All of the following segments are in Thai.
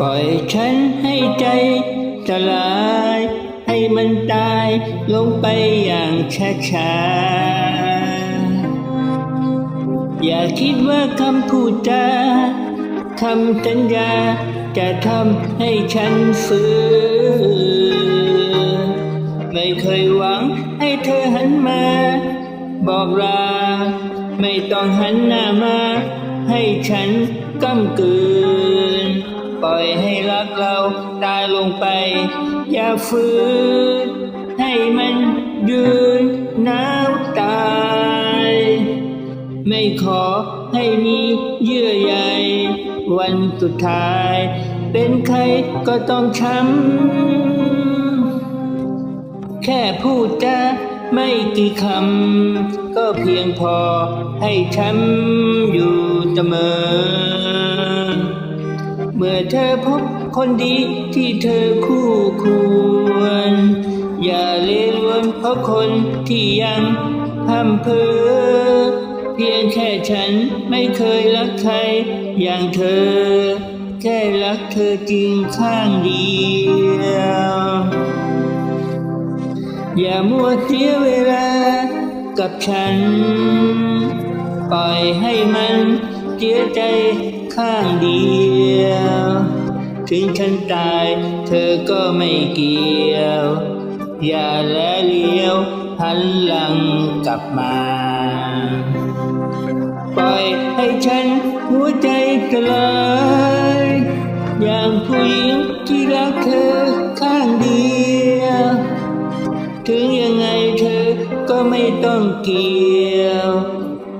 ปล่อยฉันให้ใจสลาย ให้มันตายลงไปอย่างช้าๆ อย่าคิดว่าคำพูดจาคำสัญญาจะทำให้ฉันฟื้นไม่เคยหวังให้เธอหันมา บอกลา ไม่ต้องหันหน้ามา ให้ฉันก้ำกืน ปล่อยให้รักเราตายลงไป อย่าฝืนให้มันยืนหนาวตาย ไม่ขอให้มีเยื่อใยวันสุดท้าย เป็นใครก็ต้องช้ำแค่พูดจาไม่กี่คำ ก็เพียงพอให้ช้ำอยู่เสมอ เมื่อเธอพบคนดีที่เธอคู่ควร อย่าเลลวนเพราะคนที่ยังพำเพอเพียงแค่ฉันไม่เคยรักใครอย่างเธอ แค่รักเธอจริงข้างเดียว อย่ามัวเสียเวลากับฉัน ปล่อยให้มันเสียใจ ข้างเดียว ถึงฉันตายเธอก็ไม่เกี่ยว อย่าแลเลี้ยวหันหลังกลับมา ปล่อยให้ฉันหัวใจสลายอย่างผู้หญิงที่รักเธอข้างเดียว ถึงยังไงเธอก็ไม่ต้องเกี่ยว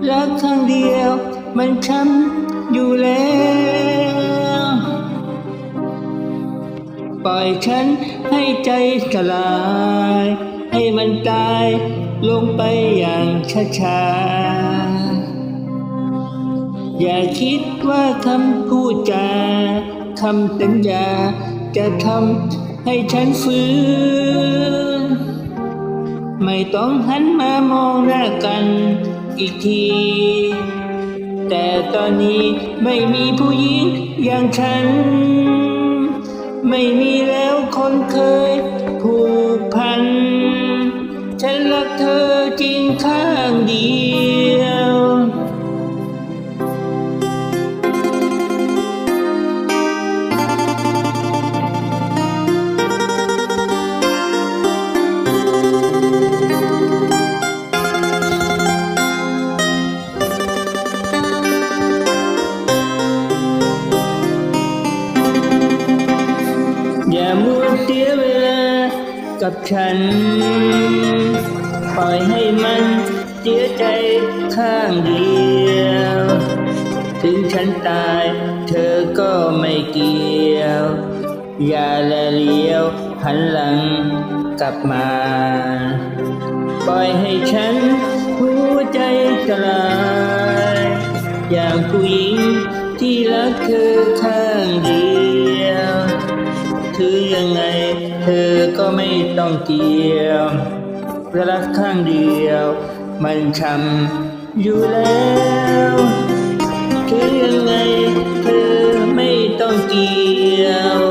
รักครั้งเดียวมันช้ำ อยู่แล้วปล่อยฉันให้ใจสลาย ให้มันตายลงไปอย่างช้าๆ อย่าคิดว่าคำพูดจาคำสัญญาจะทำให้ฉันฟื้น ไม่ต้องหันมามองหน้ากันอีกที ต่ตอนนี้ไม่มีผู้หญิงอย่างฉัน ไม่มีแล้วคนเคยผูกพัน เสียเวลากับฉัน ปล่อยให้มันเสียใจข้างเดียว ถึงฉันตายเธอก็ไม่เกี่ยว อย่าแลเลี้ยวหันหลังกลับมา ปล่อยให้ฉันหัวใจสลายอย่างผู้หญิงที่รักเธอข้างเดียว ถือยังไง เธอก็ไม่ต้องเกี่ยวรักข้างเดียว มันช้ำอยู่แล้วถือยังไง เธอไม่ต้องเกี่ยว